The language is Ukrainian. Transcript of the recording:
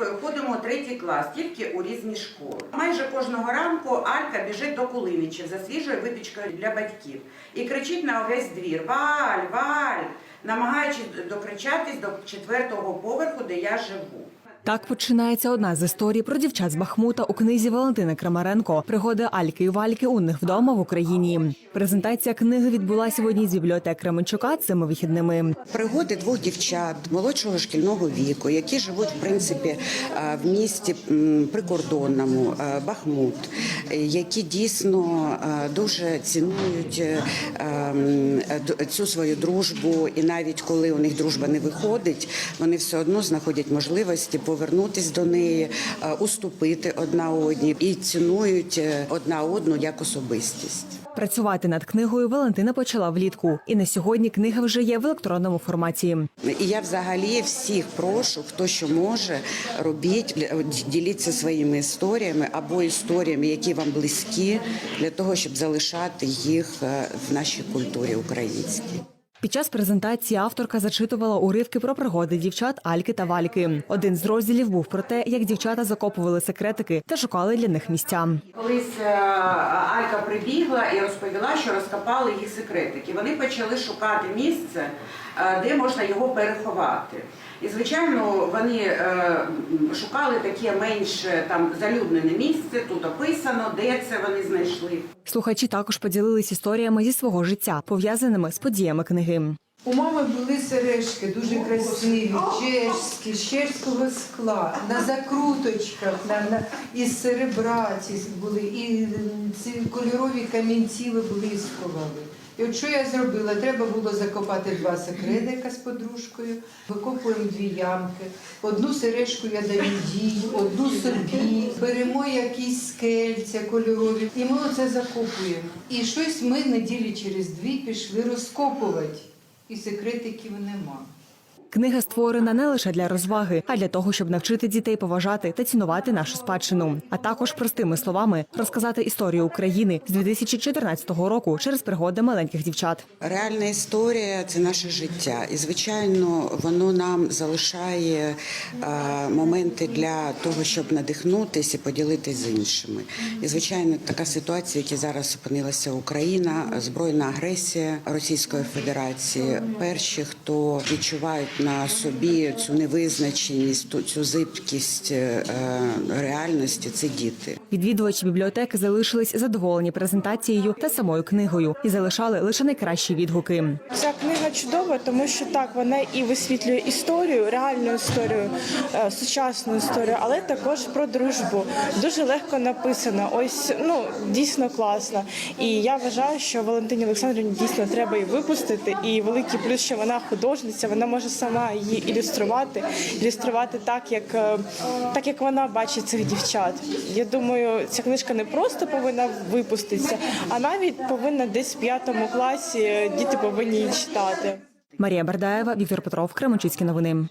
Алькою ходимо третій клас, тільки у різні школи. Майже кожного ранку Алька біжить до Кулиничів за свіжою випічкою для батьків і кричить на увесь двір: Валь, Валь! намагаючись докричатись до четвертого поверху, де я живу. Так починається одна з історій про дівчат з Бахмута у книзі Валентини Крамаренко Пригоди Альки і Вальки у них вдома в Україні. Презентація книги відбулася в одній з бібліотек Кременчука цими вихідними. Пригоди двох дівчат молодшого шкільного віку, які живуть в принципі е, в місті прикордонному е, Бахмут, які дійсно е, дуже цінують цю свою дружбу, і навіть коли у них дружба не виходить, вони все одно знаходять можливості повернутись до неї, е, уступити одна одній і цінують е, одна одну як особистість. Працювати над книгою Валентина почала влітку, і на сьогодні книга вже є в електронному форматі. І я взагалі всіх прошу, хто що може, робіть, діліться своїми історіями або історіями, які вам близькі, для того, щоб залишати їх е, в нашій культурі українській. Під час презентації авторка зачитувала уривки про пригоди дівчат Альки та Вальки. Один з розділів був про те, як дівчата закопували секретики та шукали для них місця. Колись е, прибігла і розповіла, що розкопали їх секретики. Вони почали шукати місце, е, де можна його переховати. І звичайно, вони е, шукали таке менш е, там залюднене місце. Тут описано, де це вони знайшли. Слухачі також поділились історіями зі свого життя, пов'язаними з подіями книги. У мами були сережки дуже красиві, чешські, з чешського скла, на закруточках, на, на, із серебра ці були, і ці кольорові камінці ви були і сховали. І от що я зробила? Треба було закопати два секретика з подружкою, викопуємо дві ямки. Одну сережку я даю їй, одну собі. Беремо якісь скельця кольорові, і ми оце закопуємо. І щось ми неділі через дві пішли розкопувати і секретиків нема. Книга створена не лише для розваги, а для того, щоб навчити дітей поважати та цінувати нашу спадщину, а також простими словами розказати історію України з 2014 року через пригоди маленьких дівчат. Реальна історія це наше життя, і звичайно, воно нам залишає е, моменти для того, щоб надихнутися і поділитися з іншими. І звичайно, така ситуація, в якій зараз опинилася Україна, збройна агресія Російської Федерації. Перші, хто відчувають на собі цю невизначеність, цю зибкість е, реальності, це діти. Відвідувачі бібліотеки залишились задоволені презентацією та самою книгою і залишали лише найкращі відгуки. Ця чудова, тому що так вона і висвітлює історію, реальну історію, е, сучасну історію, але також про дружбу. Дуже легко написано. Ось ну дійсно класно. І я вважаю, що Валентині Олександрівні дійсно треба і випустити. І великий плюс, що вона художниця, вона може сама її ілюструвати, ілюструвати так, як е, так як вона бачить цих дівчат. Я думаю, ця книжка не просто повинна випуститися, а навіть повинна десь в п'ятому класі е, діти повинні її читати. Марія Бардаєва, Віктор Петров, Кременчуцькі новини.